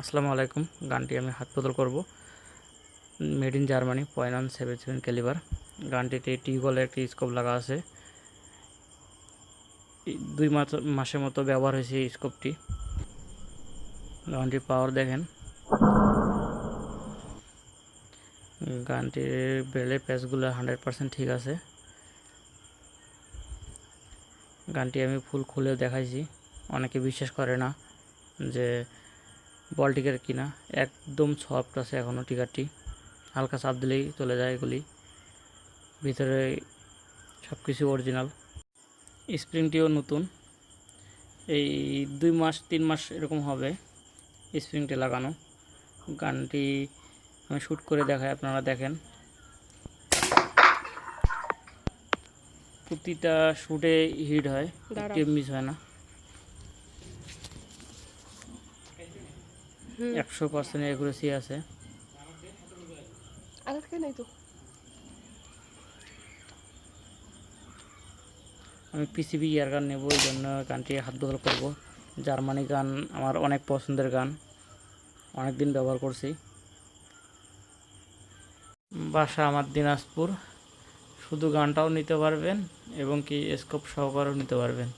আসসালামু আলাইকুম। গানটি আমি হাত বদল করব। Made in Germany point one seven seven calibre গানটিতে টিউবওয়েলের একটি স্কোপ লাগা আছে। দুই মাস মাসের মতো ব্যবহার হয়েছে এই স্কোপটি গানটির পাওয়ার দেখেন। গানটির বেলে প্যাচগুলো হান্ড্রেড পার্সেন্ট ঠিক আছে। গানটি আমি ফুল খুলে দেখাইছি। অনেকে বিশ্বাস করে না যে বল টিকার কিনা একদম সফট আছে এখনও টিকারটি হালকা চাপ দিলেই চলে যায় এগুলি। ভিতরে সব কিছু অরিজিনাল স্প্রিংটিও নতুন। এই দুই মাস তিন মাস এরকম হবে স্প্রিংটি লাগানো। গানটি আমি শ্যুট করে দেখাই আপনারা দেখেন। প্রতিটা শ্যুটে হিট হয়। একটি মিস হয় না। একশো পার্সেন্ট অ্যাকুরেসি আছে। আমি পিসিবি ইয়ার গান নেব এই জন্য গানটি হাত বদল করব। জার্মানি গান আমার অনেক পছন্দের গান। অনেক দিন ব্যবহার করছি। বাসা আমার দিনাজপুর। শুধু গানটাও নিতে পারবেন এবং কি স্কোপ সহকারেও নিতে পারবেন।